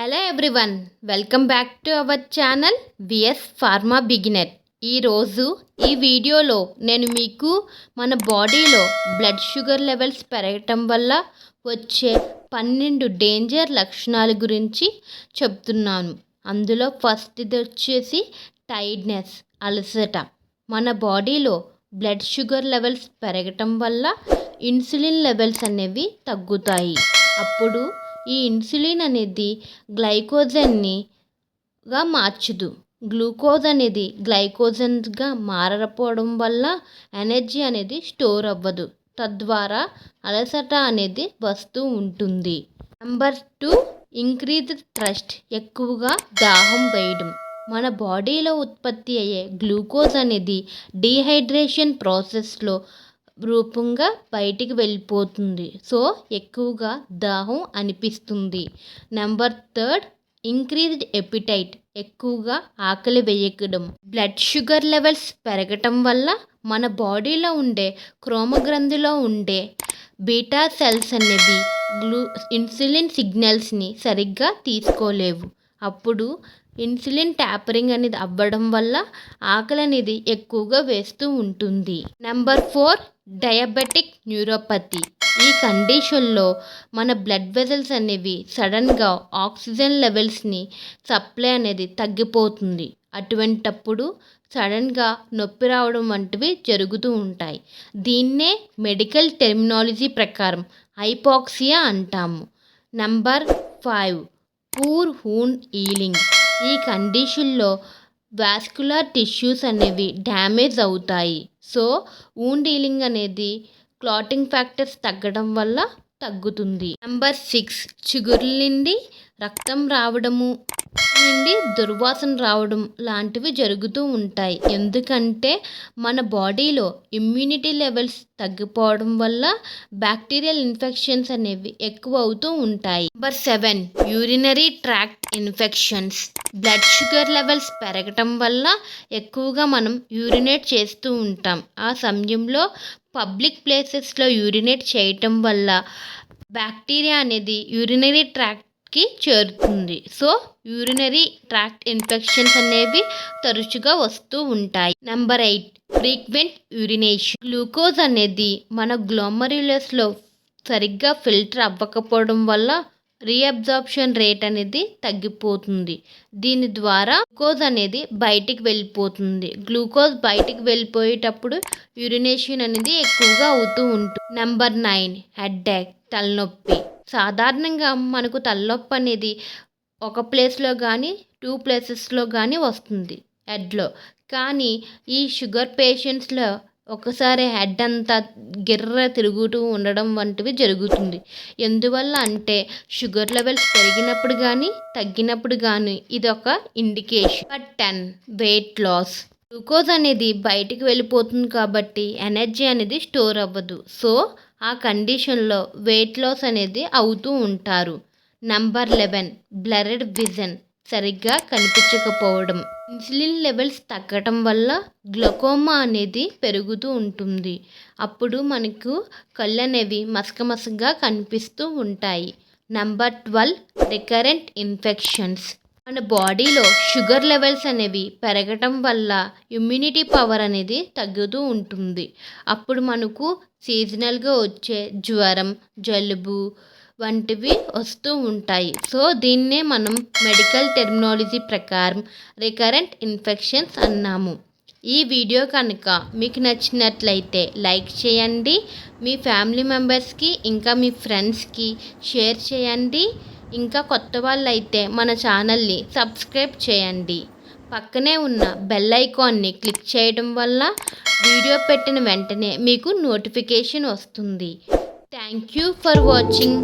Hello everyone welcome back to our channel VS pharma beginner ఈరోజు ఈ వీడియోలో నేను మీకు మన బాడీలో బ్లడ్ షుగర్ లెవెల్స్ పెరగటం వల్ల వచ్చే పన్నెండు డేంజర్ లక్షణాల గురించి చెప్తున్నాను. అందులో ఫస్ట్ది వచ్చేసి టైడ్నెస్ అలసట. మన బాడీలో బ్లడ్ షుగర్ లెవెల్స్ పెరగటం వల్ల ఇన్సులిన్ లెవెల్స్ అనేవి తగ్గుతాయి. అప్పుడు ఈ ఇన్సులిన్ అనేది గ్లైకోజన్ని గా మార్చదు. గ్లూకోజ్ అనేది గ్లైకోజన్గా మారకపోవడం వల్ల ఎనర్జీ అనేది స్టోర్ అవ్వదు. తద్వారా అలసట అనేది వస్తూ ఉంటుంది. నెంబర్ టూ ఇంక్రీజ్ ట్రస్ట్ ఎక్కువగా దాహం వేయడం. మన బాడీలో ఉత్పత్తి అయ్యే గ్లూకోజ్ అనేది డీహైడ్రేషన్ ప్రాసెస్లో రూపంగా బయటికి వెళ్ళిపోతుంది. సో ఎక్కువగా దాహం అనిపిస్తుంది. నెంబర్ థర్డ్ ఇంక్రీజ్డ్ ఎపిటైట్ ఎక్కువగా ఆకలి వేయకడం. బ్లడ్ షుగర్ లెవెల్స్ పెరగటం వల్ల మన బాడీలో ఉండే క్రోమగ్రంథిలో ఉండే బీటా సెల్స్ అనేవి గ్లూ ఇన్సులిన్ సిగ్నల్స్ని సరిగ్గా తీసుకోలేవు. అప్పుడు ఇన్సులిన్ ట్యాపరింగ్ అనేది అవ్వడం వల్ల ఆకలి అనేది ఎక్కువగా వేస్తూ ఉంటుంది. Number four diabetic neuropathy. ఈ కండిషన్లో మన బ్లడ్ వెజల్స్ అనేవి సడన్గా ఆక్సిజన్ లెవెల్స్ని సప్లై అనేది తగ్గిపోతుంది. అటువంటప్పుడు సడన్గా నొప్పి రావడం వంటివి జరుగుతూ ఉంటాయి. దీన్నే మెడికల్ టెర్మినాలజీ ప్రకారం హైపాక్సియా అంటాము. Number five poor wound healing ఈ కండిషన్లో వాస్కులర్ టిష్యూస్ అనేవి డ్యామేజ్ అవుతాయి. సో వూండ్ హీలింగ్ అనేది క్లాటింగ్ ఫ్యాక్టర్స్ తగ్గడం వల్ల తగ్గుతుంది. నెంబర్ సిక్స్ చిగుర్లు నుండి రక్తం రావడము నుండి దుర్వాసన రావడం లాంటివి జరుగుతూ ఉంటాయి. ఎందుకంటే మన బాడీలో ఇమ్యూనిటీ లెవెల్స్ తగ్గిపోవడం వల్ల బ్యాక్టీరియల్ ఇన్ఫెక్షన్స్ అనేవి ఎక్కువ అవుతూ ఉంటాయి. Number seven urinary tract infections blood sugar levels పెరగటం వల్ల ఎక్కువగా మనం యూరినేట్ చేస్తూ ఉంటాం. ఆ సమయంలో పబ్లిక్ ప్లేసెస్లో యూరినేట్ చేయటం వల్ల బ్యాక్టీరియా అనేది యూరినరీ కి చేరుతుంది. సో యూరినరీ ట్రాక్ట్ ఇన్ఫెక్షన్స్ అనేవి తరచుగా వస్తూ ఉంటాయి. Number eight frequent urination glucose అనేది మన గ్లోమరులస్లో సరిగ్గా ఫిల్టర్ అవ్వకపోవడం వల్ల రీఅబ్జార్ప్షన్ రేట్ అనేది తగ్గిపోతుంది. దీని ద్వారా గ్లూకోజ్ అనేది బయటికి వెళ్ళిపోతుంది. గ్లూకోజ్ బయటికి వెళ్ళిపోయేటప్పుడు యూరినేషన్ అనేది ఎక్కువగా అవుతూ ఉంటుంది. నెంబర్ నైన్ హెడ్ఏక్ తలనొప్పి. సాధారణంగా మనకు తలనొప్పి అనేది ఒక ప్లేస్లో కానీ టూ ప్లేసెస్లో కానీ వస్తుంది హెడ్లో కానీ ఈ షుగర్ పేషెంట్స్లో ఒకసారి హెడ్ అంతా గిర్ర తిరుగుతూ ఉండడం వంటివి జరుగుతుంది. ఎందువల్ల అంటే షుగర్ లెవెల్స్ పెరిగినప్పుడు కానీ తగ్గినప్పుడు కానీ ఇది ఒక indication but ten weight loss glucose అనేది బయటికి వెళ్ళిపోతుంది కాబట్టి ఎనర్జీ అనేది స్టోర్ అవ్వదు. సో ఆ కండిషన్లో వెయిట్ లాస్ అనేది అవుతూ ఉంటారు. నంబర్ లెవెన్ బ్లరెడ్ విజన్ సరిగ్గా కనిపించకపోవడం. ఇన్సులిన్ లెవెల్స్ తగ్గటం వల్ల గ్లకోమా అనేది పెరుగుతూ ఉంటుంది. అప్పుడు మనకు కళ్ళు అనేవి మసకమసగా కనిపిస్తూ ఉంటాయి. Number twelve recurrent infections. మన బాడీలో షుగర్ లెవెల్స్ అనేవి పెరగటం వల్ల ఇమ్యూనిటీ పవర్ అనేది తగ్గుతూ ఉంటుంది. అప్పుడు మనకు సీజనల్గా వచ్చే జ్వరం జలుబు వంటివి వస్తూ ఉంటాయి. సో దీన్నే మనం మెడికల్ టెర్మినాలజీ ప్రకారం రికరెంట్ ఇన్ఫెక్షన్స్ అన్నాము. ఈ వీడియో కనుక మీకు నచ్చినట్లయితే లైక్ చేయండి. మీ ఫ్యామిలీ మెంబర్స్కి ఇంకా మీ ఫ్రెండ్స్కి షేర్ చేయండి. ఇంకా కొత్త వాళ్ళు అయితే మన ఛానల్ని సబ్స్క్రైబ్ చేయండి. పక్కనే ఉన్న బెల్ ఐకాన్ని క్లిక్ చేయడం వల్ల వీడియో పెట్టిన వెంటనే మీకు నోటిఫికేషన్ వస్తుంది. Thank you for watching.